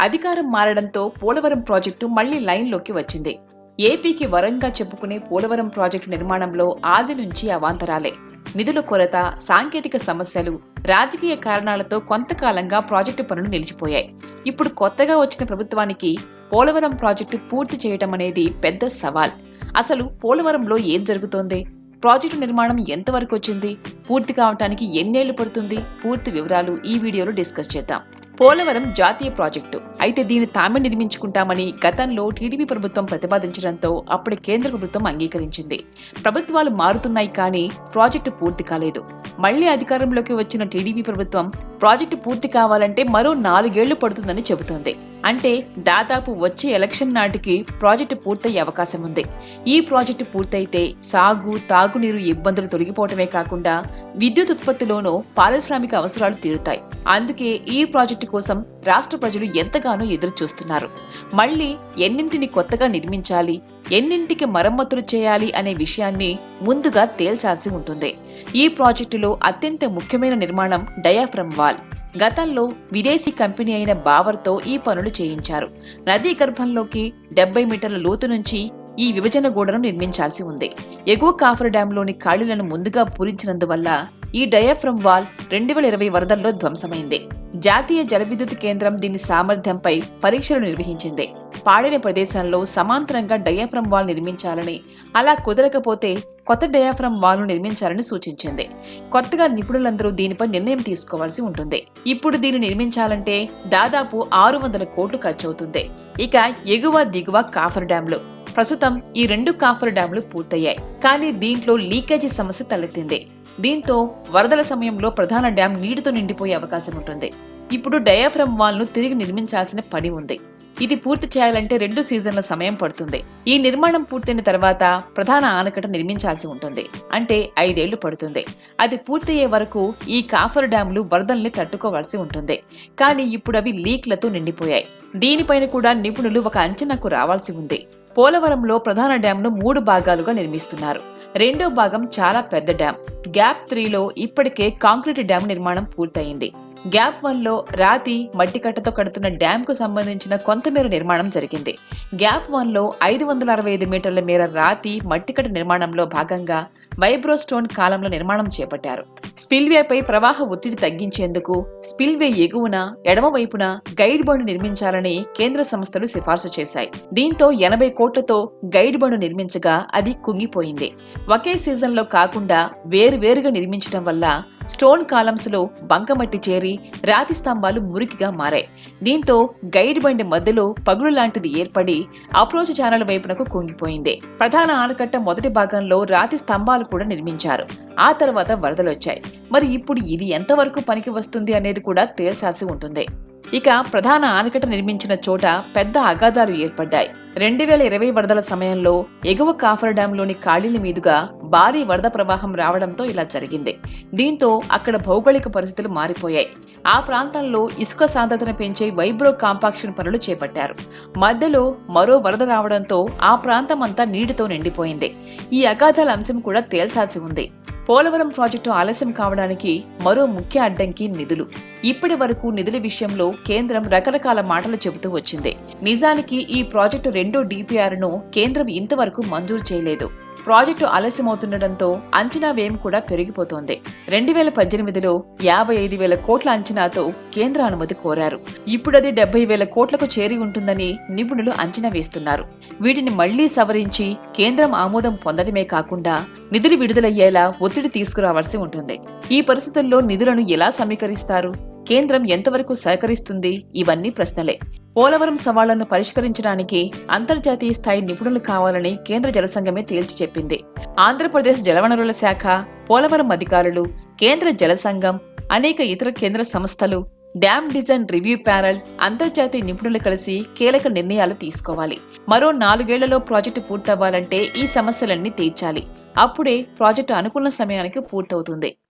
అధికారం మారడంతో పోలవరం ప్రాజెక్టు మళ్ళీ లైన్లోకి వచ్చింది. ఏపీకి వరంగా చెప్పుకునే పోలవరం ప్రాజెక్టు నిర్మాణంలో ఆది నుంచి అవాంతరాలే. నిధుల కొరత సాంకేతిక సమస్యలు రాజకీయ కారణాలతో కొంతకాలంగా ప్రాజెక్టు పనులు నిలిచిపోయాయి. ఇప్పుడు కొత్తగా వచ్చిన ప్రభుత్వానికి పోలవరం ప్రాజెక్టు పూర్తి చేయటం అనేది పెద్ద సవాల్. అసలు పోలవరంలో ఏం జరుగుతోంది? ప్రాజెక్టు నిర్మాణం ఎంతవరకు వచ్చింది? పూర్తి కావటానికి ఎన్నేళ్ళు పడుతుంది? పూర్తి వివరాలు ఈ వీడియోలో డిస్కస్ చేద్దాం. పోలవరం జాతీయ ప్రాజెక్టు. అయితే దీన్ని తామే నిర్మించుకుంటామని గతంలో టీడీపీ ప్రభుత్వం ప్రతిపాదించడంతో అప్పటి కేంద్ర ప్రభుత్వం అంగీకరించింది. ప్రభుత్వాలు మారుతున్నాయి కానీ ప్రాజెక్టు పూర్తి కాలేదు. మళ్ళీ అధికారంలోకి వచ్చిన టీడీపీ ప్రభుత్వం ప్రాజెక్టు పూర్తి కావాలంటే మరో నాలుగేళ్ళు పడుతుందని చెబుతోంది. అంటే దాదాపు వచ్చే ఎలక్షన్ నాటికి ప్రాజెక్టు పూర్తయ్యే అవకాశం ఉంది. ఈ ప్రాజెక్టు పూర్తయితే సాగు తాగునీరు ఇబ్బందులు తొలగిపోవటమే కాకుండా విద్యుత్ ఉత్పత్తిలోనూ పారిశ్రామిక అవసరాలు తీరుతాయి. అందుకే ఈ ప్రాజెక్టు కోసం రాష్ట్ర ప్రజలు ఎంతగానో ఎదురు చూస్తున్నారు మళ్ళీ ఎన్నింటిని కొత్తగా నిర్మించాలి ఎన్నింటికి మరమ్మతులు చేయాలి అనే విషయాన్ని ముందుగా తేల్చాల్సి ఉంటుంది. ఈ ప్రాజెక్టులో అత్యంత ముఖ్యమైన నిర్మాణం డయాఫ్రమ్ వాల్ గతంలో విదేశీ కంపెనీ అయిన బావర్తో ఈ పనులు చేయించారు. నదీ గర్భంలోకి డెబ్బై మీటర్ల లోతు నుంచి ఈ విభజన గోడను నిర్మించాల్సి ఉంది. ఎగువ కాఫర్ డ్యాంలోని ఖాళీలను ముందుగా పూరించినందువల్ల ఈ డయాఫ్రమ్ వాల్ రెండు వేల ఇరవై వరదల్లో ధ్వంసమైంది. జాతీయ జలవిద్యుత్ కేంద్రం దీని సామర్థ్యంపై పరీక్షలు నిర్వహించింది. పాడిన ప్రదేశంలో సమాంతరంగా డయాఫ్రమ్ వాల్ నిర్మించాలని అలా కుదరకపోతే కొత్త డయాఫ్రమ్ వాల్ను నిర్మించాలని సూచించింది. కొత్తగా నిపుణులందరూ దీనిపై నిర్ణయం తీసుకోవాల్సి ఉంటుంది. ఇప్పుడు దీన్ని నిర్మించాలంటే దాదాపు ఆరు వందల కోట్లు ఖర్చవుతుంది. ఇక ఎగువ దిగువ కాఫర్ డ్యాంలు ప్రస్తుతం ఈ రెండు కాఫర్ డ్యాంలు పూర్తయ్యాయి. కానీ దీంట్లో లీకేజీ సమస్య తలెత్తింది. దీంతో వరదల సమయంలో ప్రధాన డ్యాం నీటితో నిండిపోయే అవకాశం ఉంటుంది. ఇప్పుడు డయాఫ్రమ్ వాల్ను తిరిగి నిర్మించాల్సిన పని ఉంది. ఇది పూర్తి చేయాలంటే రెండు సీజన్ల సమయం పడుతుంది. ఈ నిర్మాణం పూర్తయిన తర్వాత ప్రధాన ఆనకట్ట నిర్మించాల్సి ఉంటుంది. అంటే ఐదేళ్ళు పడుతుంది. అది పూర్తయ్యే వరకు ఈ కాఫర్ డ్యాంలు వరదల్ని తట్టుకోవాల్సి ఉంటుంది. కానీ ఇప్పుడు అవి లీక్లతో నిండిపోయాయి. దీనిపైన కూడా నిపుణులు ఒక అంచనాకు రావాల్సి ఉంది. పోలవరంలో ప్రధాన డ్యాంను మూడు భాగాలుగా నిర్మిస్తున్నారు. రెండో భాగం చాలా పెద్ద డ్యాం గ్యాప్ త్రీలో ఇప్పటికే కాంక్రీట్ డ్యాం నిర్మాణం పూర్తయింది. గ్యాప్ వన్లో రాతి మట్టికట్టతో కడుతున్న డ్యాంకు సంబంధించిన కొంతమేర నిర్మాణం జరిగింది. గ్యాప్ వన్లో ఐదు వందల అరవై ఐదు మీటర్ల మేర రాతి మట్టికట్ట నిర్మాణంలో భాగంగా వైబ్రోస్టోన్ కాలంలో నిర్మాణం చేపట్టారు. స్పిల్వేపై ప్రవాహ ఒత్తిడి తగ్గించేందుకు స్పిల్వే ఎగువన ఎడమవైపున గైడ్ బండ్ నిర్మించాలని కేంద్ర సంస్థలు సిఫార్సు చేశాయి. దీంతో ఎనభై కోట్లతో గైడ్ బండ్ నిర్మించగా అది కుంగిపోయింది. ఒకే సీజన్లో కాకుండా వేరువేరుగా నిర్మించడం వల్ల స్టోన్ కాలమ్స్లో బంకమట్టి చేరి రాతి స్తంభాలు మురికిగా మారాయి. దీంతో గైడ్ బండి మధ్యలో పగులు లాంటిది ఏర్పడి అప్రోచ్ ఛానల్ వైపునకు కుంగిపోయింది. ప్రధాన ఆనకట్ట మొదటి భాగంలో రాతి స్తంభాలు కూడా నిర్మించారు. ఆ తర్వాత వరదలొచ్చాయి. మరి ఇప్పుడు ఇది ఎంతవరకు పనికి వస్తుంది అనేది కూడా తేల్చాల్సి ఉంటుంది. ఇక ప్రధాన ఆనకట్ట నిర్మించిన చోట పెద్ద అగాధాలు ఏర్పడ్డాయి. రెండు వేల ఇరవై వరదల సమయంలో ఎగువ కాఫర్ డ్యాంలోని ఖాళీల మీదుగా భారీ వరద ప్రవాహం రావడంతో ఇలా జరిగింది. దీంతో అక్కడ భౌగోళిక పరిస్థితులు మారిపోయాయి. ఆ ప్రాంతంలో ఇసుక సాంద్రతను పెంచే వైబ్రో కాంపాక్షన్ పనులు చేపట్టారు. మధ్యలో మరో వరద రావడంతో ఆ ప్రాంతం అంతా నీటితో నిండిపోయింది. ఈ అగాధాల అంశం కూడా తేల్చాల్సి ఉంది. పోలవరం ప్రాజెక్టు ఆలస్యం కావడానికి మరో ముఖ్య అడ్డంకి నిధులు. ఇప్పటి వరకు నిధుల విషయంలో కేంద్రం రకరకాల మాటలు చెబుతూ వచ్చింది. నిజానికి ఈ ప్రాజెక్టు రెండో డిపిఆర్ను కేంద్రం ఇంతవరకు మంజూరు చేయలేదు. ప్రాజెక్టు ఆలస్యమవుతుండటంతో అంచనా వ్యయం కూడా పెరిగిపోతోంది. రెండు వేల పద్దెనిమిదిలో యాభై ఐదు వేల కోట్ల అంచనాతో కేంద్ర అనుమతి కోరారు. ఇప్పుడది డెబ్బై వేల కోట్లకు చేరి ఉంటుందని నిపుణులు అంచనా వేస్తున్నారు. వీటిని మళ్ళీ సవరించి కేంద్రం ఆమోదం పొందడమే కాకుండా నిధులు విడుదలయ్యేలా ఒత్తిడి తీసుకురావాల్సి ఉంటుంది. ఈ పరిస్థితుల్లో నిధులను ఎలా సమీకరిస్తారు? కేంద్రం ఎంతవరకు సహకరిస్తుంది? ఇవన్నీ ప్రశ్నలే. పోలవరం సవాళ్ళను పరిష్కరించడానికి అంతర్జాతీయ స్థాయి నిపుణులు కావాలని కేంద్ర జలసంఘమే తేల్చి చెప్పింది. ఆంధ్రప్రదేశ్ జలవనరుల శాఖ పోలవరం అధికారులు కేంద్ర జలసంఘం అనేక ఇతర కేంద్ర సంస్థలు డ్యామ్ డిజైన్ రివ్యూ ప్యానల్ అంతర్జాతీయ నిపుణులు కలిసి కీలక నిర్ణయాలు తీసుకోవాలి. మరో నాలుగేళ్ళలో ప్రాజెక్టు పూర్తవ్వాలంటే ఈ సమస్యలన్నీ తీర్చాలి. అప్పుడే ప్రాజెక్టు అనుకున్న సమయానికి పూర్తవుతుంది.